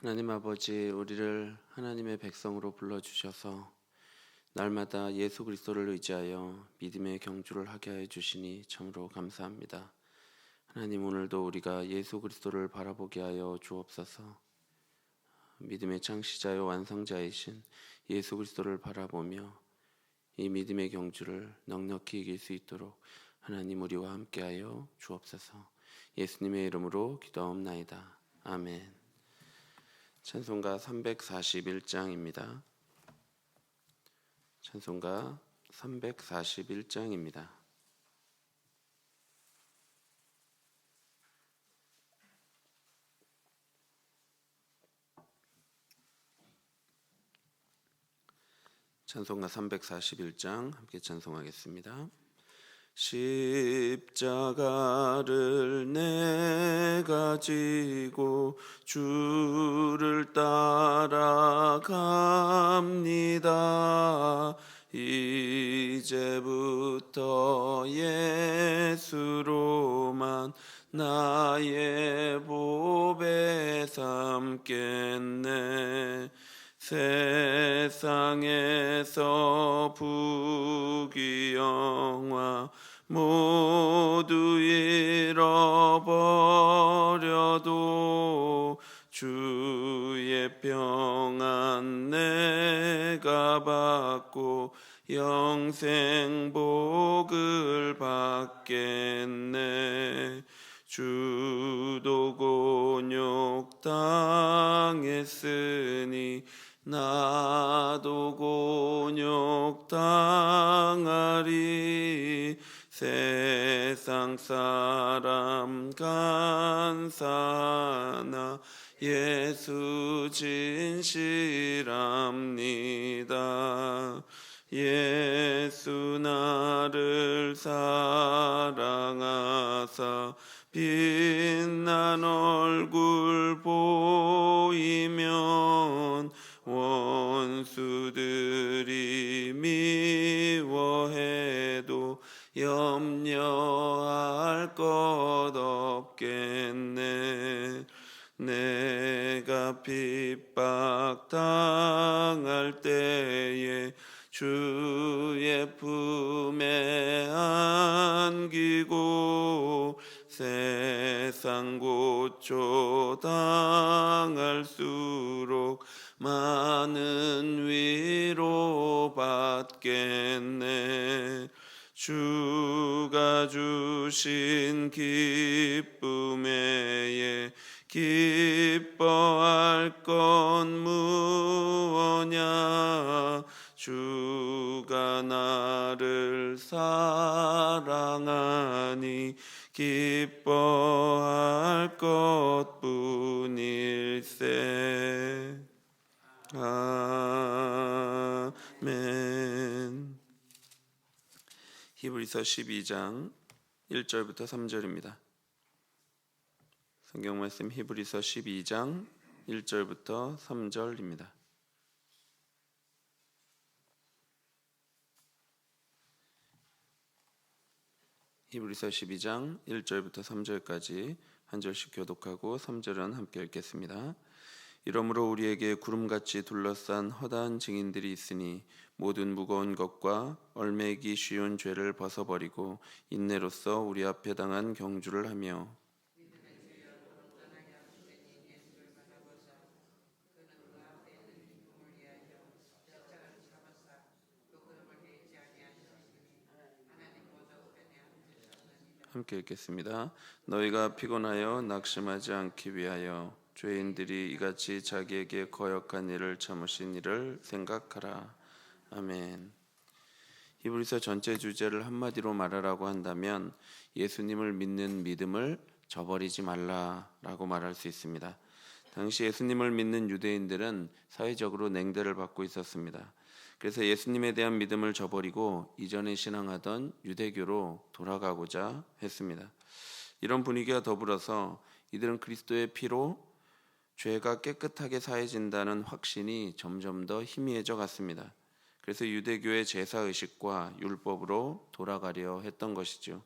하나님 아버지 우리를 하나님의 백성으로 불러 주셔서 날마다 예수 그리스도를 의지하여 믿음의 경주를 하게 해 주시니 참으로 감사합니다. 하나님 오늘도 우리가 예수 그리스도를 바라보게 하여 주옵소서. 믿음의 창시자요 완성자이신 예수 그리스도를 바라보며 이 믿음의 경주를 넉넉히 이길 수 있도록 하나님 우리와 함께하여 주옵소서. 예수님의 이름으로 기도하옵나이다. 아멘. 찬송가 341장입니다. 찬송가 341장입니다. 찬송가 341장 함께 찬송하겠습니다. 십자가를 내가 지고 주를 따라갑니다. 이제부터 예수로만 나의 보배 삼겠네. 세상에서 부귀영화 모두 잃어버려도 주의 평안 내가 받고 영생 복을 받겠네. 주도 곤욕 당했으니 나도 곤욕 당하리 세상 사람 간사나 예수 진실합니다. 예수 나를 사랑하사 빛난 얼굴 보이면 원수들이 미워해도 염려할 것 없겠네. 내가 핍박 당할 때에 주의 품에 안기고 세상 고초 당할수록 많은 위로 받겠네 주가 주신 기쁨에 기뻐할 건 무엇냐? 주가 나를 사랑하니 기뻐할 것뿐일세 아멘 히브리서 12장 1절부터 3절입니다. 성경 말씀 히브리서 12장 1절부터 3절입니다. 히브리서 12장 1절부터 3절까지 한 절씩 교독하고 3절은 함께 읽겠습니다. 이러므로 우리에게 구름같이 둘러싼 허다한 증인들이 있으니 모든 무거운 것과 얼매기 쉬운 죄를 벗어버리고 인내로서 우리 앞에 당한 경주를 하며 함께 읽겠습니다. 너희가 피곤하여 낙심하지 않기 위하여 죄인들이 이같이 자기에게 거역한 일을 참으신 일을 생각하라. 아멘. 히브리서 전체 주제를 한마디로 말하라고 한다면 예수님을 믿는 믿음을 저버리지 말라라고 말할 수 있습니다. 당시 예수님을 믿는 유대인들은 사회적으로 냉대를 받고 있었습니다. 그래서 예수님에 대한 믿음을 저버리고 이전에 신앙하던 유대교로 돌아가고자 했습니다. 이런 분위기와 더불어서 이들은 그리스도의 피로 죄가 깨끗하게 사해진다는 확신이 점점 더 희미해져 갔습니다. 그래서 유대교의 제사 의식과 율법으로 돌아가려 했던 것이죠.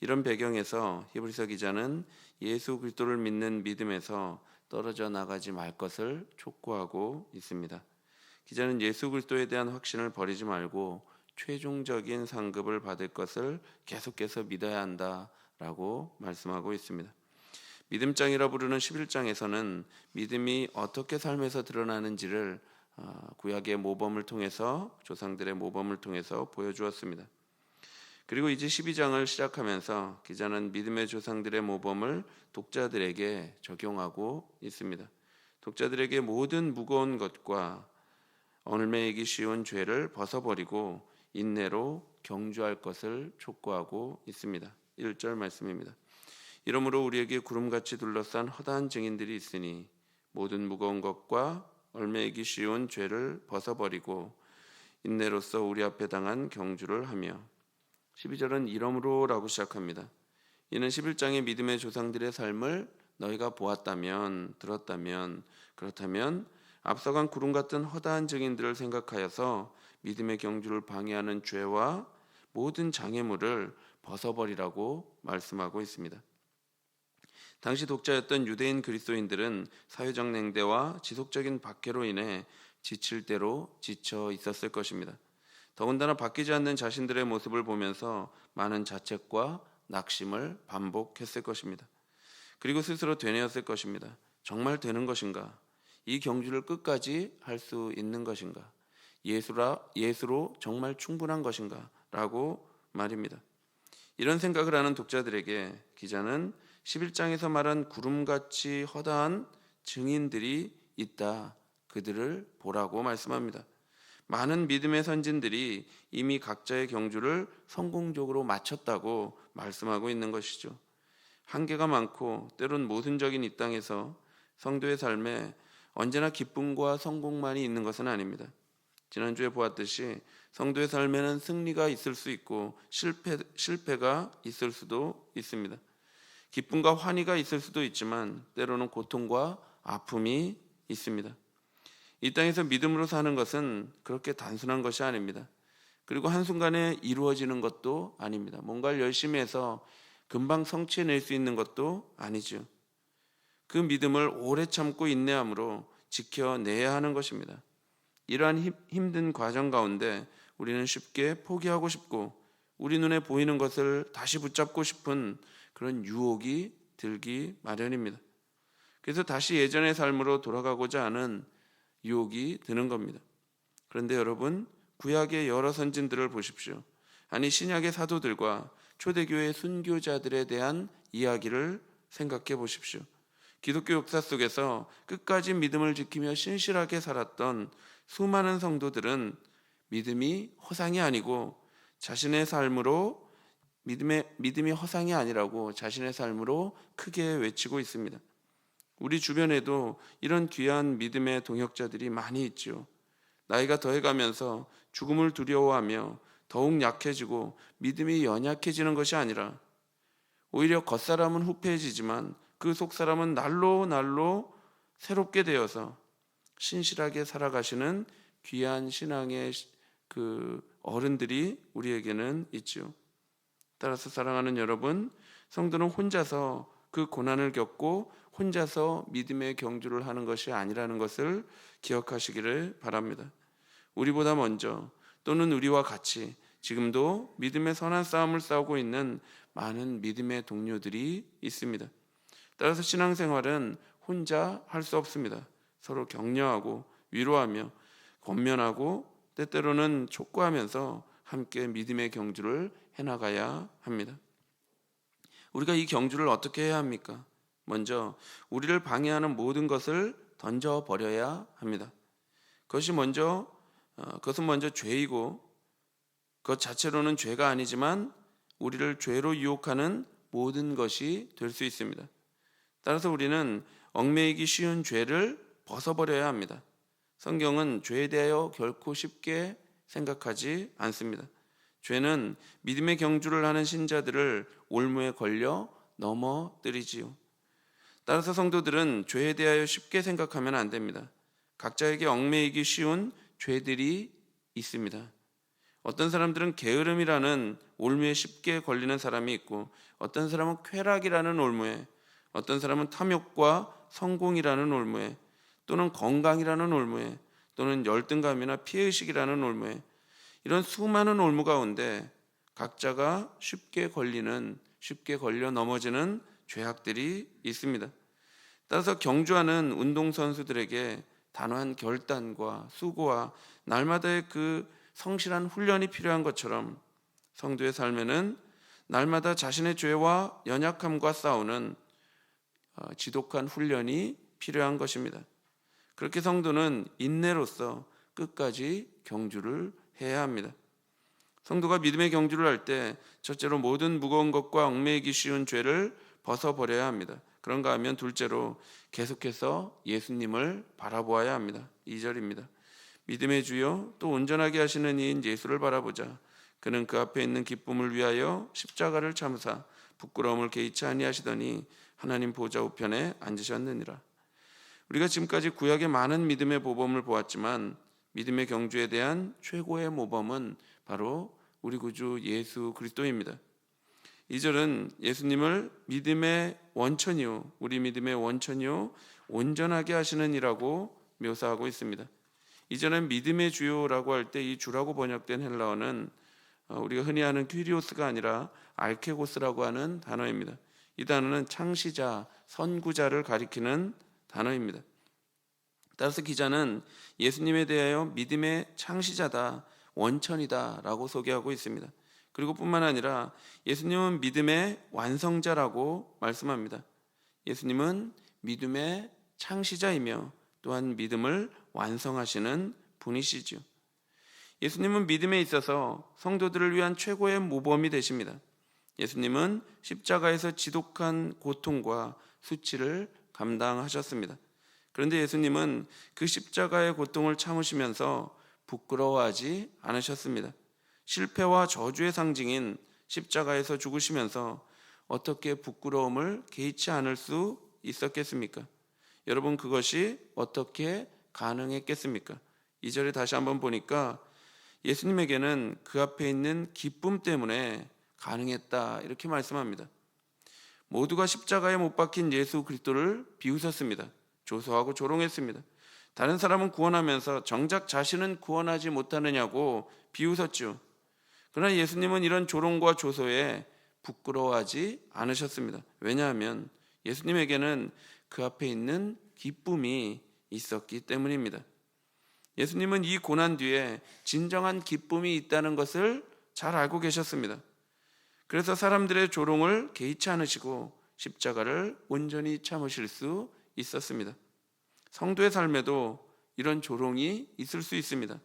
이런 배경에서 히브리서 기자는 예수 그리스도를 믿는 믿음에서 떨어져 나가지 말 것을 촉구하고 있습니다. 기자는 예수 그리스도에 대한 확신을 버리지 말고 최종적인 상급을 받을 것을 계속해서 믿어야 한다라고 말씀하고 있습니다. 믿음장이라 부르는 11장에서는 믿음이 어떻게 삶에서 드러나는지를 어, 구약의 모범을 통해서 조상들의 모범을 통해서 보여주었습니다. 그리고 이제 12장을 시작하면서 기자는 믿음의 조상들의 모범을 독자들에게 적용하고 있습니다. 독자들에게 모든 무거운 것과 얽매이기 쉬운 죄를 벗어버리고 인내로 경주할 것을 촉구하고 있습니다. 1절 말씀입니다. 이러므로 우리에게 구름같이 둘러싼 허다한 증인들이 있으니 모든 무거운 것과 얽매이기 쉬운 죄를 벗어버리고 인내로서 우리 앞에 당한 경주를 하며 12절은 이러므로라고 시작합니다. 이는 11장의 믿음의 조상들의 삶을 너희가 보았다면 들었다면 그렇다면 앞서간 구름 같은 허다한 증인들을 생각하여서 믿음의 경주를 방해하는 죄와 모든 장애물을 벗어버리라고 말씀하고 있습니다. 당시 독자였던 유대인 그리스도인들은 사회적 냉대와 지속적인 박해로 인해 지칠 대로 지쳐 있었을 것입니다. 더군다나 바뀌지 않는 자신들의 모습을 보면서 많은 자책과 낙심을 반복했을 것입니다. 그리고 스스로 되뇌었을 것입니다. 정말 되는 것인가? 이 경주를 끝까지 할 수 있는 것인가? 예수라 예수로 정말 충분한 것인가? 라고 말입니다. 이런 생각을 하는 독자들에게 기자는 11장에서 말한 구름같이 허다한 증인들이 있다. 그들을 보라고 말씀합니다. 많은 믿음의 선진들이 이미 각자의 경주를 성공적으로 마쳤다고 말씀하고 있는 것이죠. 한계가 많고 때론 모순적인 이 땅에서 성도의 삶에 언제나 기쁨과 성공만이 있는 것은 아닙니다. 지난주에 보았듯이 성도의 삶에는 승리가 있을 수 있고 실패, 실패가 있을 수도 있습니다. 기쁨과 환희가 있을 수도 있지만 때로는 고통과 아픔이 있습니다. 이 땅에서 믿음으로 사는 것은 그렇게 단순한 것이 아닙니다. 그리고 한순간에 이루어지는 것도 아닙니다. 뭔가를 열심히 해서 금방 성취해낼 수 있는 것도 아니죠. 그 믿음을 오래 참고 인내함으로 지켜내야 하는 것입니다. 이러한 힘든 과정 가운데 우리는 쉽게 포기하고 싶고 우리 눈에 보이는 것을 다시 붙잡고 싶은 그런 유혹이 들기 마련입니다. 그래서 다시 예전의 삶으로 돌아가고자 하는 유혹이 드는 겁니다. 그런데 여러분, 구약의 여러 선진들을 보십시오. 아니 신약의 사도들과 초대교회 순교자들에 대한 이야기를 생각해 보십시오. 기독교 역사 속에서 끝까지 믿음을 지키며 신실하게 살았던 수많은 성도들은 믿음이 허상이 아니고 자신의 삶으로 믿음의 믿음이 허상이 아니라고 자신의 삶으로 크게 외치고 있습니다. 우리 주변에도 이런 귀한 믿음의 동역자들이 많이 있죠. 나이가 더해가면서 죽음을 두려워하며 더욱 약해지고 믿음이 연약해지는 것이 아니라 오히려 겉사람은 후패해지지만 그 속사람은 날로 날로 새롭게 되어서 신실하게 살아가시는 귀한 신앙의 그 어른들이 우리에게는 있죠. 따라서 사랑하는 여러분, 성도는 혼자서 그 고난을 겪고 혼자서 믿음의 경주를 하는 것이 아니라는 것을 기억하시기를 바랍니다. 우리보다 먼저 또는 우리와 같이 지금도 믿음의 선한 싸움을 싸우고 있는 많은 믿음의 동료들이 있습니다. 따라서 신앙생활은 혼자 할 수 없습니다. 서로 격려하고 위로하며 권면하고 때때로는 촉구하면서 함께 믿음의 경주를 해나가야 합니다. 우리가 이 경주를 어떻게 해야 합니까? 먼저 우리를 방해하는 모든 것을 던져 버려야 합니다. 그것이 먼저 어, 그것은 먼저 죄이고 그것 자체로는 죄가 아니지만 우리를 죄로 유혹하는 모든 것이 될 수 있습니다. 따라서 우리는 얽매이기 쉬운 죄를 벗어버려야 합니다. 성경은 죄에 대하여 결코 쉽게 생각하지 않습니다. 죄는 믿음의 경주를 하는 신자들을 올무에 걸려 넘어뜨리지요. 따라서 성도들은 죄에 대하여 쉽게 생각하면 안 됩니다. 각자에게 얽매이기 쉬운 죄들이 있습니다. 어떤 사람들은 게으름이라는 올무에 쉽게 걸리는 사람이 있고 어떤 사람은 쾌락이라는 올무에 어떤 사람은 탐욕과 성공이라는 올무에 또는 건강이라는 올무에 또는 열등감이나 피해의식이라는 올무에 이런 수많은 올무 가운데 각자가 쉽게 걸리는 쉽게 걸려 넘어지는 죄악들이 있습니다. 따라서 경주하는 운동 선수들에게 단호한 결단과 수고와 날마다의 그 성실한 훈련이 필요한 것처럼 성도의 삶에는 날마다 자신의 죄와 연약함과 싸우는 어, 지독한 훈련이 필요한 것입니다. 그렇게 성도는 인내로서 끝까지 경주를 해야 합니다. 성도가 믿음의 경주를 할 때 첫째로 모든 무거운 것과 얽매이기 쉬운 죄를 벗어버려야 합니다. 그런가 하면 둘째로 계속해서 예수님을 바라보아야 합니다. 2절입니다. 믿음의 주요 또 온전하게 하시는 이인 예수를 바라보자. 그는 그 앞에 있는 기쁨을 위하여 십자가를 참으사 부끄러움을 개의치 아니하시더니 하나님 보좌 우편에 앉으셨느니라. 우리가 지금까지 구약의 많은 믿음의 모범을 보았지만 믿음의 경주에 대한 최고의 모범은 바로 우리 구주 예수 그리스도입니다. 이 절은 예수님을 믿음의 원천이요, 우리 믿음의 원천이요, 온전하게 하시는 이라고 묘사하고 있습니다. 이전엔 믿음의 주요라고 할 때 이 주라고 번역된 헬라어는 어, 우리가 흔히 아는 퀴리오스가 아니라 알케고스라고 하는 단어입니다. 이 단어는 창시자, 선구자를 가리키는 단어입니다. 따라서 기자는 예수님에 대하여 믿음의 창시자다, 원천이다라고 소개하고 있습니다. 그리고 뿐만 아니라 예수님은 믿음의 완성자라고 말씀합니다. 예수님은 믿음의 창시자이며 또한 믿음을 완성하시는 분이시지요. 예수님은 믿음에 있어서 성도들을 위한 최고의 모범이 되십니다. 예수님은 십자가에서 지독한 고통과 수치를 감당하셨습니다. 그런데 예수님은 그 십자가의 고통을 참으시면서 부끄러워하지 않으셨습니다. 실패와 저주의 상징인 십자가에서 죽으시면서 어떻게 부끄러움을 개의치 않을 수 있었겠습니까? 여러분 그것이 어떻게 가능했겠습니까? 이 절에 다시 한번 보니까 예수님에게는 그 앞에 있는 기쁨 때문에 가능했다 이렇게 말씀합니다. 모두가 십자가에 못 박힌 예수 그리스도를 비웃었습니다. 조소하고 조롱했습니다. 다른 사람은 구원하면서 정작 자신은 구원하지 못하느냐고 비웃었죠. 그러나 예수님은 이런 조롱과 조소에 부끄러워하지 않으셨습니다. 왜냐하면 예수님에게는 그 앞에 있는 기쁨이 있었기 때문입니다. 예수님은 이 고난 뒤에 진정한 기쁨이 있다는 것을 잘 알고 계셨습니다. 그래서 사람들의 조롱을 개의치 않으시고 십자가를 온전히 참으실 수 있었습니다. 성도의 삶에도 이런 조롱이 있을 수 있습니다.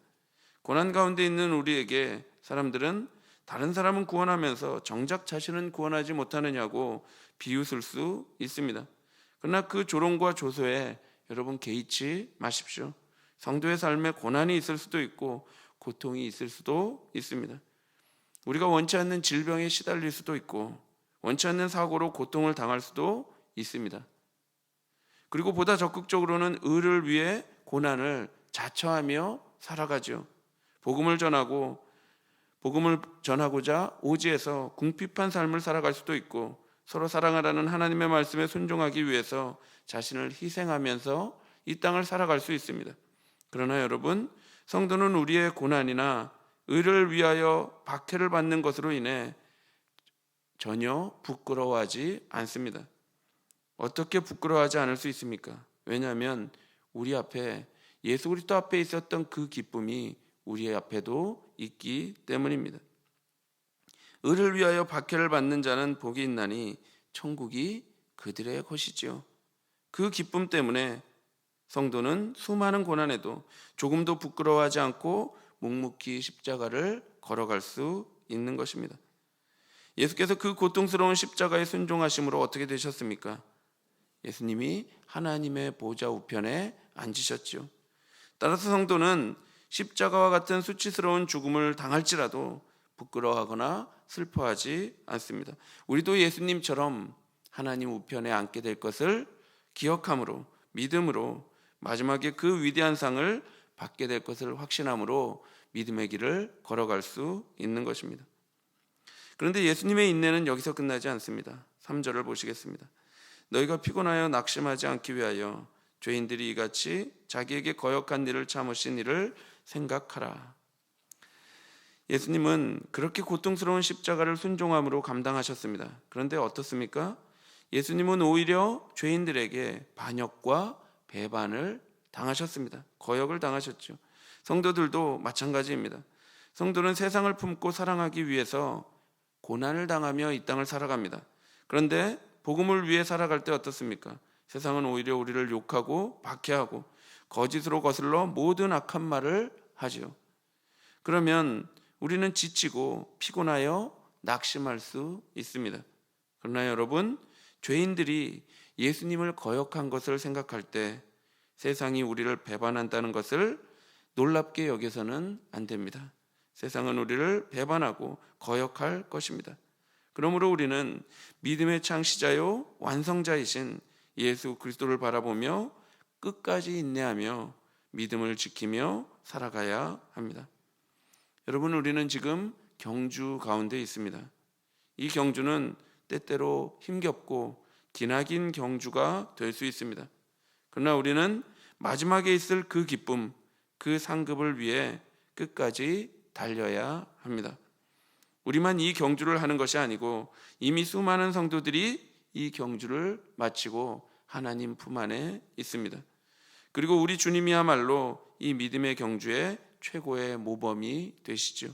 고난 가운데 있는 우리에게 사람들은 다른 사람은 구원하면서 정작 자신은 구원하지 못하느냐고 비웃을 수 있습니다. 그러나 그 조롱과 조소에 여러분 개의치 마십시오. 성도의 삶에 고난이 있을 수도 있고 고통이 있을 수도 있습니다. 우리가 원치 않는 질병에 시달릴 수도 있고 원치 않는 사고로 고통을 당할 수도 있습니다. 그리고 보다 적극적으로는 의를 위해 고난을 자처하며 살아가죠. 복음을 전하고 복음을 전하고자 오지에서 궁핍한 삶을 살아갈 수도 있고 서로 사랑하라는 하나님의 말씀에 순종하기 위해서 자신을 희생하면서 이 땅을 살아갈 수 있습니다. 그러나 여러분, 성도는 우리의 고난이나 의를 위하여 박해를 받는 것으로 인해 전혀 부끄러워하지 않습니다. 어떻게 부끄러워하지 않을 수 있습니까? 왜냐하면 우리 앞에 예수 그리스도 앞에 있었던 그 기쁨이 우리 앞에도 있기 때문입니다. 의를 위하여 박해를 받는 자는 복이 있나니 천국이 그들의 것이지요. 그 기쁨 때문에 성도는 수많은 고난에도 조금도 부끄러워하지 않고 묵묵히 십자가를 걸어갈 수 있는 것입니다. 예수께서 그 고통스러운 십자가에 순종하심으로 어떻게 되셨습니까? 예수님이 하나님의 보좌 우편에 앉으셨죠. 따라서 성도는 십자가와 같은 수치스러운 죽음을 당할지라도 부끄러워하거나 슬퍼하지 않습니다. 우리도 예수님처럼 하나님 우편에 앉게 될 것을 기억함으로 믿음으로 마지막에 그 위대한 상을 받게 될 것을 확신함으로 믿음의 길을 걸어갈 수 있는 것입니다. 그런데 예수님의 인내는 여기서 끝나지 않습니다. 3절을 보시겠습니다. 너희가 피곤하여 낙심하지 않기 위하여 죄인들이 이같이 자기에게 거역한 일을 참으신 일을 생각하라. 예수님은 그렇게 고통스러운 십자가를 순종함으로 감당하셨습니다. 그런데 어떻습니까? 예수님은 오히려 죄인들에게 반역과 배반을 당하셨습니다. 거역을 당하셨죠. 성도들도 마찬가지입니다. 성도는 세상을 품고 사랑하기 위해서 고난을 당하며 이 땅을 살아갑니다. 그런데 복음을 위해 살아갈 때 어떻습니까? 세상은 오히려 우리를 욕하고 박해하고 거짓으로 거슬러 모든 악한 말을 하지요. 그러면 우리는 지치고 피곤하여 낙심할 수 있습니다. 그러나 여러분, 죄인들이 예수님을 거역한 것을 생각할 때 세상이 우리를 배반한다는 것을 놀랍게 여겨서는 안 됩니다. 세상은 우리를 배반하고 거역할 것입니다. 그러므로 우리는 믿음의 창시자요 완성자이신 예수 그리스도를 바라보며 끝까지 인내하며 믿음을 지키며 살아가야 합니다. 여러분 우리는 지금 경주 가운데 있습니다. 이 경주는 때때로 힘겹고 기나긴 경주가 될 수 있습니다. 그러나 우리는 마지막에 있을 그 기쁨, 그 상급을 위해 끝까지 달려야 합니다. 우리만 이 경주를 하는 것이 아니고 이미 수많은 성도들이 이 경주를 마치고 하나님 품 안에 있습니다. 그리고 우리 주님이야말로 이 믿음의 경주의 최고의 모범이 되시죠.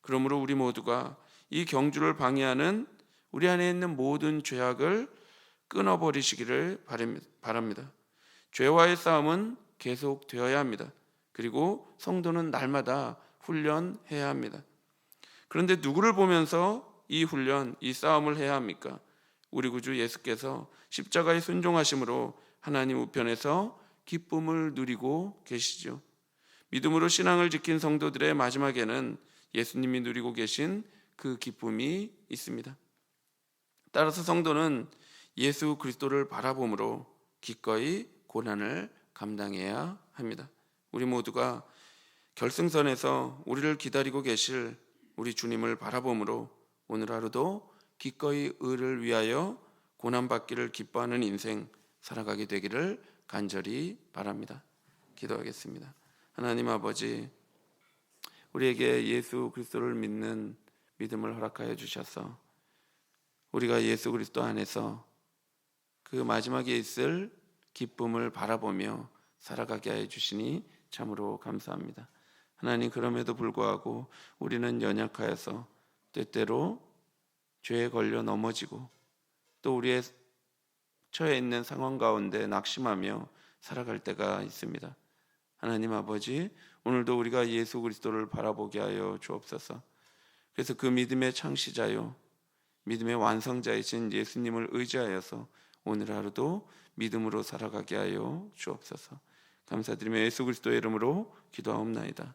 그러므로 우리 모두가 이 경주를 방해하는 우리 안에 있는 모든 죄악을 끊어버리시기를 바랍니다. 죄와의 싸움은 계속되어야 합니다. 그리고 성도는 날마다 훈련해야 합니다. 그런데 누구를 보면서 이 훈련, 이 싸움을 해야 합니까? 우리 구주 예수께서 십자가의 순종하심으로 하나님 우편에서 기쁨을 누리고 계시죠. 믿음으로 신앙을 지킨 성도들의 마지막에는 예수님이 누리고 계신 그 기쁨이 있습니다. 따라서 성도는 예수 그리스도를 바라봄으로 기꺼이 고난을 감당해야 합니다. 우리 모두가 결승선에서 우리를 기다리고 계실 우리 주님을 바라봄으로 오늘 하루도 기꺼이 의를 위하여 고난받기를 기뻐하는 인생 살아가게 되기를 간절히 바랍니다. 기도하겠습니다. 하나님 아버지, 우리에게 예수 그리스도를 믿는 믿음을 허락하여 주셔서 우리가 예수 그리스도 안에서 그 마지막에 있을 기쁨을 바라보며 살아가게 하여 주시니 참으로 감사합니다. 하나님 그럼에도 불구하고 우리는 연약하여서 때때로 죄에 걸려 넘어지고 또 우리의 처해 있는 상황 가운데 낙심하며 살아갈 때가 있습니다. 하나님 아버지, 오늘도 우리가 예수 그리스도를 바라보게 하여 주옵소서. 그래서 그 믿음의 창시자요, 믿음의 완성자이신 예수님을 의지하여서 오늘 하루도 믿음으로 살아가게 하여 주옵소서. 감사드리며 예수 그리스도의 이름으로 기도하옵나이다.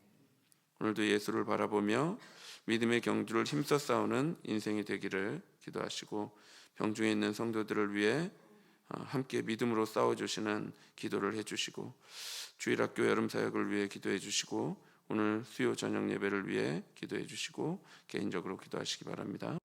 오늘도 예수를 바라보며 믿음의 경주를 힘써 싸우는 인생이 되기를 기도하시고 병중에 있는 성도들을 위해 어, 함께 믿음으로 싸워 주시는 기도를 해 주시고 주일학교 여름 사역을 위해 기도해 주시고 오늘 수요 저녁 예배를 위해 기도해 주시고 개인적으로 기도하시기 바랍니다.